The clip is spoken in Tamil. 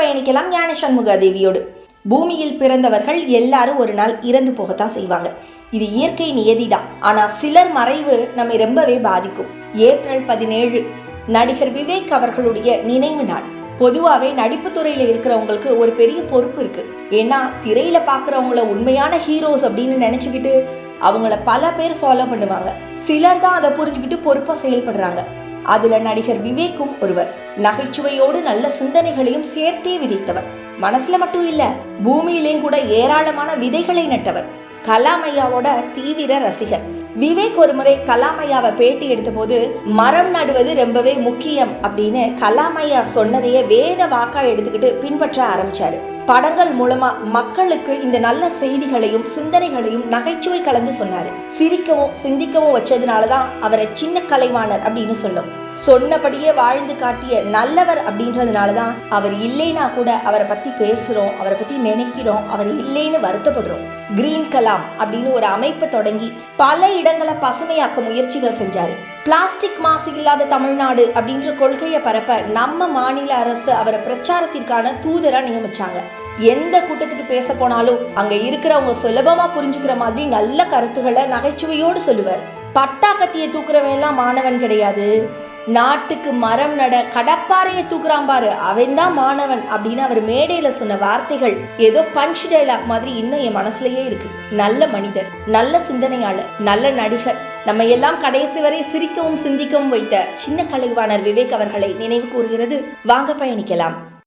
பயணிக்கலாம் ஞான சண்முகா தேவியோடு பூமியில் பிறந்தவர்கள் எல்லாரும் ஒரு நாள் இறந்து போகத்தான் செய்வாங்க. இது இயற்கை நியதிதான். ஆனா சிலர் மறைவு நம்மை ரொம்பவே பாதிக்கும். ஏப்ரல் பதினேழு நடிகர் விவேக் அவர்களுடைய நினைவு நாள். பொதுவாகவே நடிப்பு துறையில் இருக்கிறவங்களுக்கு ஒரு பெரிய பொறுப்பு இருக்கு. ஏன்னா திரையில பார்க்குறவங்கள உண்மையான ஹீரோஸ் அப்படின்னு நினைச்சுக்கிட்டு அவங்கள பல பேர் ஃபாலோ பண்ணுவாங்க. சிலர் தான் அதை புரிஞ்சுக்கிட்டு பொறுப்பாக செயல்படுறாங்க. அதுல நடிகர் விவேக்கும் ஒருவர். நகைச்சுவையோடு நல்ல சிந்தனைகளையும் சேர்த்தே விதைத்தவர். மனசுல மட்டும் இல்ல பூமியிலேயும் கூட ஏராளமான விதைகளை நட்டவர். கலாமையாவோட தீவிர ரசிகர். விவேக் ஒரு முறை கலாமையாவை பேட்டி எடுத்தபோது மரம் நடுவது ரொம்பவே முக்கியம் அப்படின்னு கலாமையா சொன்னதையே வேத வாக்கா எடுத்துக்கிட்டு பின்பற்ற ஆரம்பிச்சாரு. படங்கள் மூலமா மக்களுக்கு இந்த நல்ல செய்திகளையும் சிந்தனைகளையும் நகைச்சுவை கலந்து சொன்னாரு. சிரிக்கவும் சிந்திக்கவும் வச்சதுனால தான் அவரை சின்ன கலைவாணர் அப்படின்னு சொல்லும். சொன்னபடியே வாழ்ந்து காட்டிய நல்லவர் அப்படின்றதுனால தான் அவர் இல்லைனா கூட அவரை பற்றி பேசுகிறோம் அவரை பற்றி நினைக்கிறோம் அவர் இல்லைன்னு வருத்தப்படுறோம். கிரீன் கலாம் அப்படின்னு ஒரு அமைப்பை தொடங்கி பல இடங்களை பசுமையாக்க முயற்சிகள் செஞ்சார். பிளாஸ்டிக் மாசு இல்லாத தமிழ்நாடு அப்படின்ற கொள்கையை பரப்ப நம்ம மாநில அரசு அவரை பிரச்சாரத்திற்கான தூதராக நியமிச்சாங்க. எந்த கூட்டத்துக்கு பேச போனாலும் அங்க இருக்கிறவங்க சுலபமா புரிஞ்சுக்கிற மாதிரி நல்ல கருத்துக்களை நகைச்சுவையோடு சொல்லுவார். பட்டா கத்தியை தூக்குறவன் எல்லாம் மாணவன் கிடையாது. நாட்டுக்கு மரம் நட கடப்பாறையை தூக்குறான் பாரு. அவன் தான் மாணவன் அப்படின்னு அவர் மேடையில சொன்ன வார்த்தைகள் ஏதோ பஞ்ச் டைலாக் மாதிரி இன்னும் என் மனசுலயே இருக்கு. நல்ல மனிதர் நல்ல சிந்தனையாளர் நல்ல நடிகர். நம்ம எல்லாம் கடைசி வரை சிரிக்கவும் சிந்திக்கவும் வைத்த சின்ன கலைவாணர் விவேக் அவர்களை நினைவு கூறுகிறது. வாங்க பயணிக்கலாம்.